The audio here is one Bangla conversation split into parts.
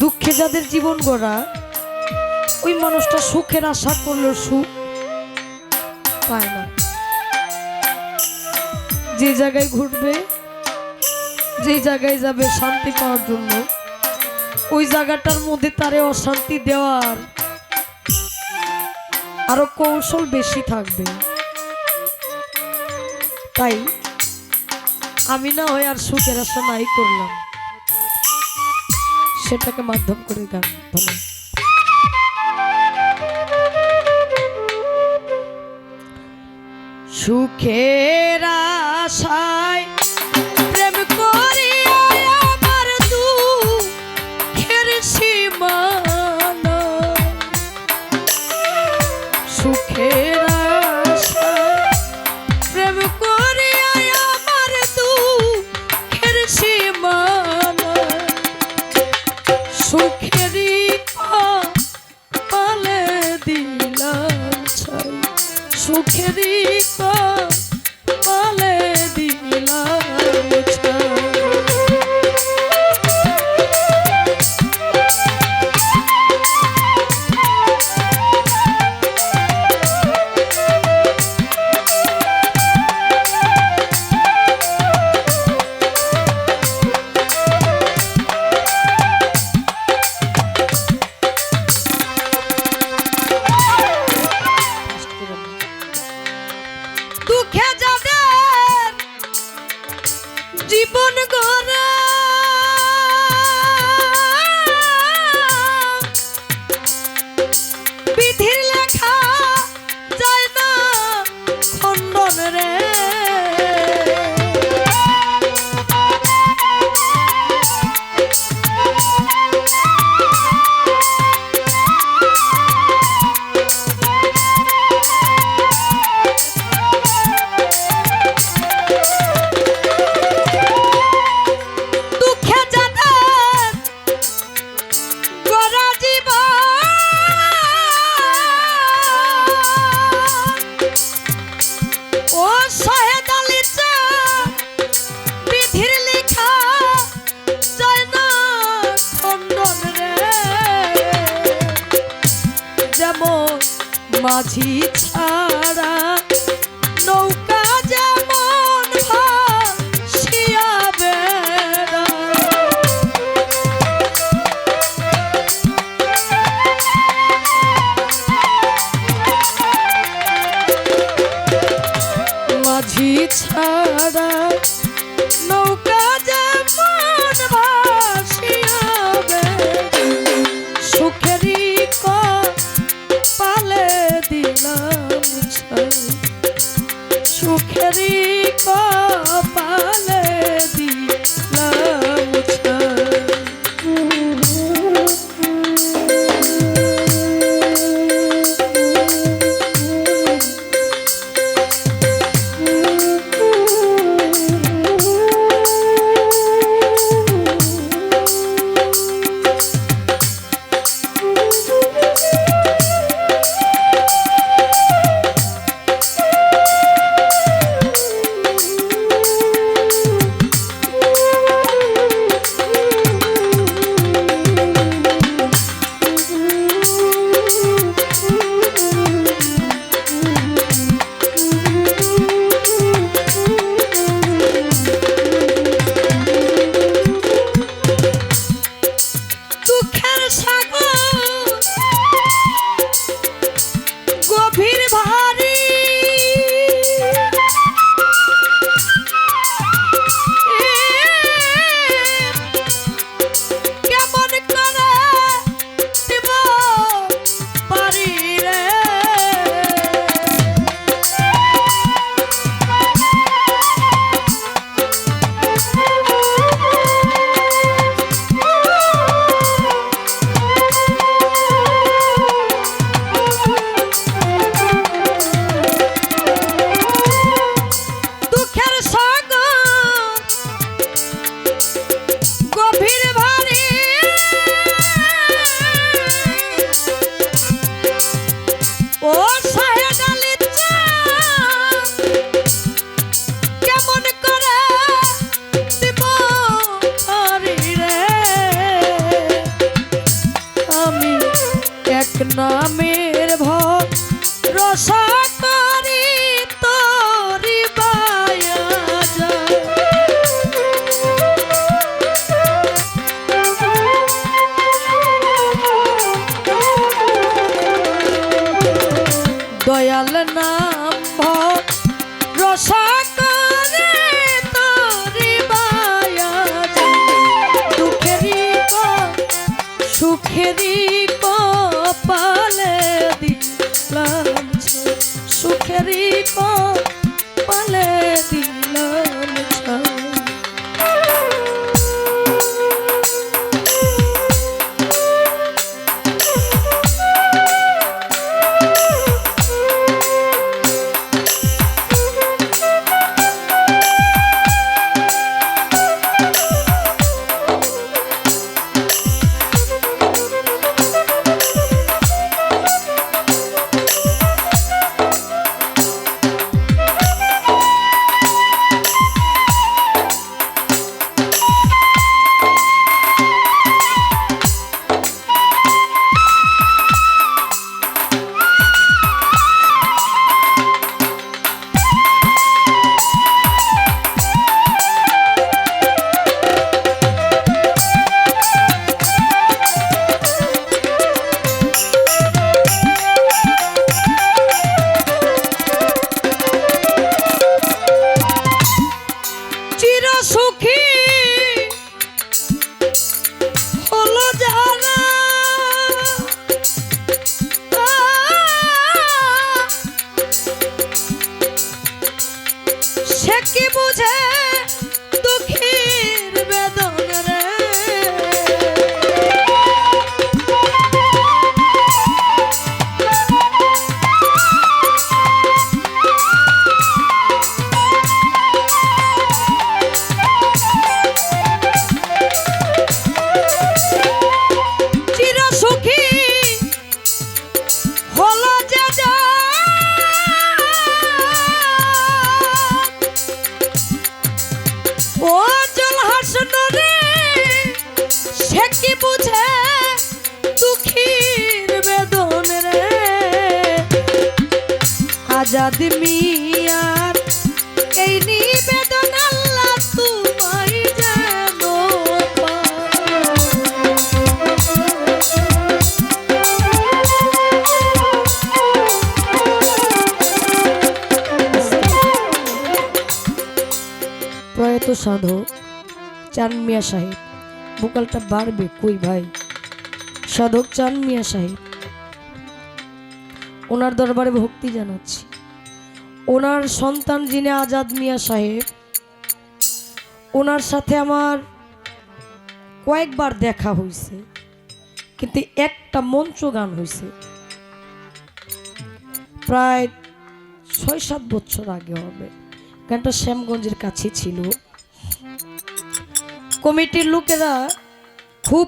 দুঃখে যাদের জীবন গড়া, ওই মানুষটা সুখের আশা করলেও সুখ পায় না। যে জায়গায় ঘুরবে, যে জায়গায় যাবে শান্তি পাওয়ার জন্য, ওই জায়গাটার মধ্যে তারে অশান্তি দেওয়ার আরও কৌশল বেশি থাকবে। তাই আমি না হয় আর সুখের আশা নাই করলাম। সেটাকে মাধ্যম করে গান বলে সুখের আশায় মাঝি oh. আমি এক নামের ভক্ত রসা করি সুখেরই কপালে দিলাম ছাই। সুখেরই কপালে সাধু, চান মিয়া সাহেব। বুকালটা বাড়বে কই ভাই? সাধক চান মিয়া সাহেব। ওনার দরবারে ভক্তি জানাচ্ছি। ওনার সন্তান যিনি আজাদ মিয়া সাহেব, ওনার সাথে আমার কয়েকবার দেখা হয়েছে কিন্তু একটা মঞ্চ গান হয়েছে প্রায় ছয় সাত বছর আগে হবে। গানটা শ্যামগঞ্জের কাছে ছিল। কমিটির লোকেরা খুব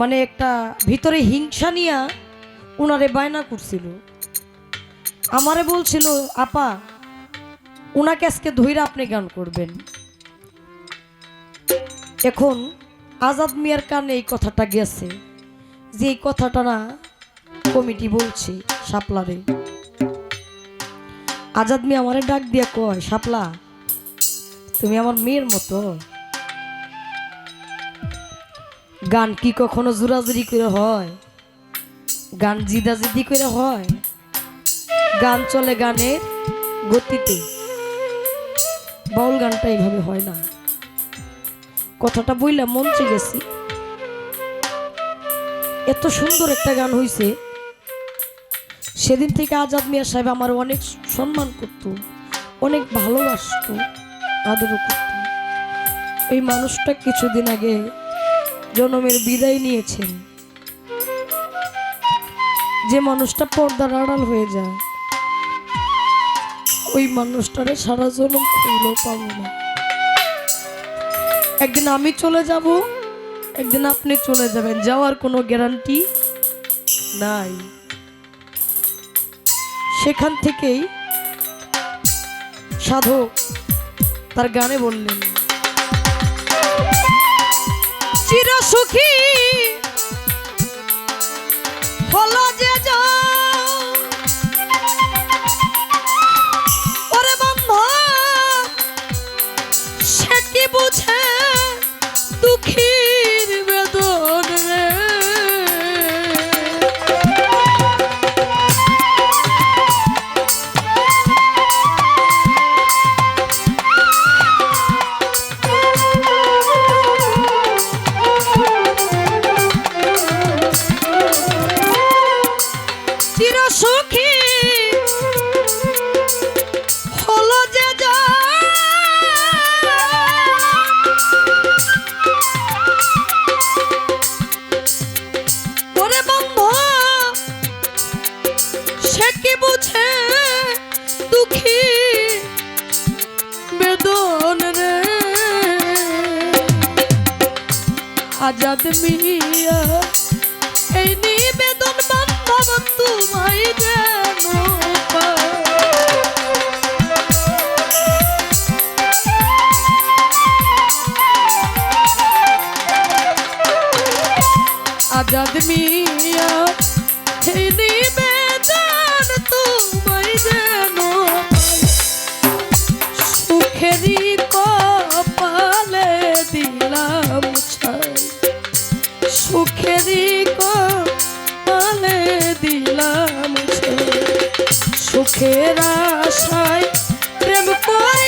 মানে একটা ভিতরে হিংসা নিয়া উনারে বায়না করছিল। আমারে বলছিল, আপা, উনাকে আজকে ধৈরা আপনি গান করবেন। এখন আজাদ মিয়ার কানে এই কথাটা গেছে যে এই কথাটা না কমিটি বলছে সাপলারে। আজাদ মিয়া আমারে ডাক দিয়া কয় শাপলা তুমি আমার মেয়ের মতো। গান কি কখনো জোরাজুরি করে হয়? গান জিদাজিদি করে হয়? গান চলে গানের গতিতে। বাউল গানটা এইভাবে হয় না। কথাটা বইলা মঞ্চে গেছি। এত সুন্দর একটা গান হইছে। সেদিন থেকে আজাদ মিয়া সাহেব আমার অনেক সম্মান করত, অনেক ভালোবাসত। আদরও করত এই মানুষটা কিছুদিন আগে জনমের বিদায় নিয়েছেন। যে মানুষটা পর্দার আড়াল হয়ে যায়, ওই মানুষটারে সারা জনম খুঁজলেও পাবো না। একদিন আমি চলে যাব, একদিন আপনি চলে যাবেন, যাওয়ার কোনো গ্যারান্টি নাই। সেখান থেকেই সাধক তার গানে বললেন চির সুখী হলো সে বুঝে দুঃখী বেদন রে? আজাদ মিয়া এই নিবেদন বান্ধব তোমায় যেন আজাদ মিয়া এই নিবেদন সুখের আশায় প্রেম করে